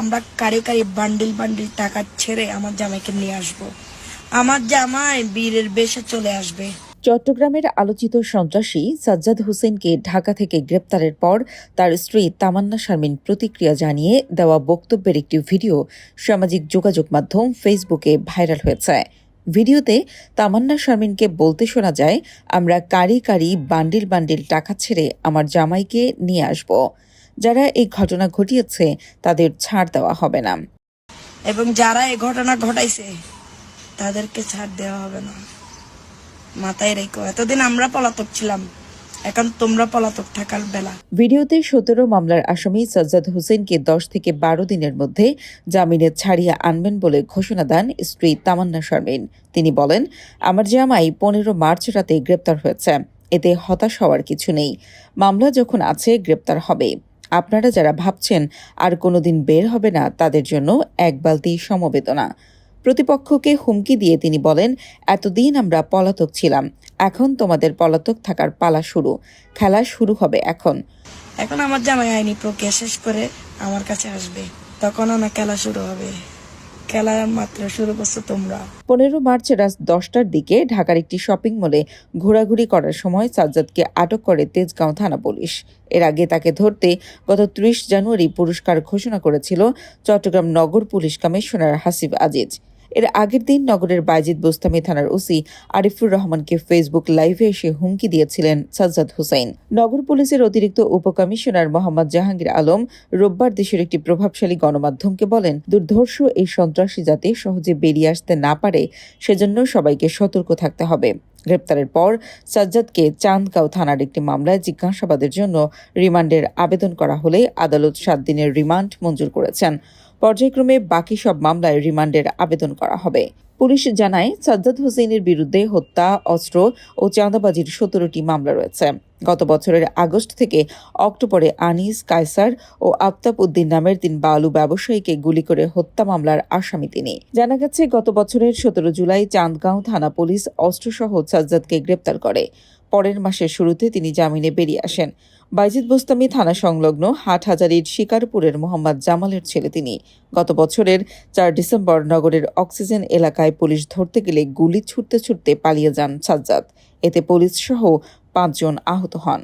আমরা কারে কারি bundle bundle টাকা ছেড়ে আমার জামাইকে নিয়ে আসব। আমার জামাই বীরের বেশে চলে আসবে। চট্টগ্রামের আলোচিত সন্ত্রাসী সাজ্জাদ হোসেনকে ঢাকা থেকে গ্রেপ্তারের পর তার স্ত্রী তামান্না শারমিন প্রতিক্রিয়া জানিয়ে দেওয়া বক্তব্যের একটি ভিডিও সামাজিক যোগাযোগ মাধ্যম ফেসবুকে ভাইরাল হয়েছে। ভিডিওতে তামান্না শারমিনকে বলতে শোনা যায়, আমরা কারি কারি বান্ডিল বান্ডিল টাকা ছেড়ে আমার জামাইকে নিয়ে আসব। যারা এই ঘটনা ঘটিয়েছে তাদের ছাড় দেওয়া হবে না। এবং যারা এই ঘটনা ঘটাইছে তাদেরকে ছাড় দেওয়া হবে না। মাথায় রেখো এতদিন আমরা পলাতক ছিলাম এখন তোমরা পলাতক থাকার বেলা। ভিডিওতে সতেরো মামলার আসামি সাজ্জাদ হোসেনকে দশ থেকে বারো দিনের মধ্যে জামিনে ছাড়িয়ে আনবেন বলে ঘোষণা দেন স্ত্রী তামান্না শারমিন। তিনি বলেন আমার জামাই পনেরো মার্চ রাতে গ্রেপ্তার হয়েছে। এতে হতাশ হওয়ার কিছু নেই। মামলা যখন আছে গ্রেপ্তার হবে আপনারা যারা ভাবছেন আর কোনোদিন বের হবে না, তাদের জন্য এক বালতি সমবেদনা। প্রতিপক্ষকে হুমকি দিয়ে তিনি বলেন, এতদিন আমরা পলাতক ছিলাম, এখন তোমাদের পলাতক থাকার পালা শুরু। খেলা শুরু হবে এখন। এখন আমার জামাই আইনি প্রক্রিয়া শেষ করে আমার কাছে আসবে। তখন আমার খেলা শুরু হবে। খেলা মাত্র শুরু করছ তোমরা। পনেরো মার্চ রাত দশটার দিকে ঢাকার একটি শপিং মলে ঘোরাঘুরি করার সময় সাজ্জাদকে আটক করে তেজগাঁও থানা পুলিশ। এর আগে তাকে ধরতে গত ত্রিশ জানুয়ারি পুরস্কার ঘোষণা করেছিল চট্টগ্রাম নগর পুলিশ কমিশনার হাসিব আজিজ। এর আগের দিন নগরের বাইজিদ বোস্তামি থানার ওসি আরিফুর রহমানকে ফেসবুক লাইভে এসে হুমকি দিয়েছিলেন সাজ্জাদ হুসাইন নগর পুলিশের অতিরিক্ত উপকমিশনার মোহাম্মদ জাহাঙ্গীর আলম রোববার দেশের একটি প্রভাবশালী গণমাধ্যমকে বলেন, দুর্ধর্ষ এই সন্ত্রাসী যাতে সহজে বেরিয়ে আসতে না পারে, সেজন্য সবাইকে সতর্ক থাকতে হবে। গ্রেপ্তারের পর সাজ্জাদকে চান্দগাঁও থানার একটি মামলায় জিজ্ঞাসাবাদের জন্য রিমান্ডের আবেদন করা হলে আদালত সাত দিনের রিমান্ড মঞ্জুর করেছেন। পর্যায়ক্রমে বাকি সব মামলায় রিমান্ডের আবেদন করা হবে। পুলিশ জানায়, সাজ্জাদ হোসেনের বিরুদ্ধে হত্যা, অস্ত্র ও চাঁদাবাজির সতেরোটি মামলা রয়েছে। গত বছরের আগস্ট থেকে অক্টোবরে আনিস, কায়সার ও আফতাব উদ্দিন নামের তিন বালু ব্যবসায়ীকে গুলি করে হত্যা মামলার আসামি তিনি। জানা গেছে, গত বছরের সতেরো জুলাই চাঁদগাঁও থানা পুলিশ অস্ত্রসহ সাজ্জাদকে গ্রেপ্তার করে। পরের মাসের শুরুতে তিনি জামিনে বেরিয়ে আসেন। বাইজিদ বোস্তামি থানা সংলগ্ন হাটহাজারির শিকারপুরের মোহাম্মদ জামালের ছেলে তিনি। গত বছরের চার ডিসেম্বর নগরের অক্সিজেন এলাকায় পুলিশ ধরতে গেলে গুলি ছুটতে ছুটতে পালিয়ে যান সাজ্জাদ। এতে পুলিশ সহ পাঁচজন আহত হন।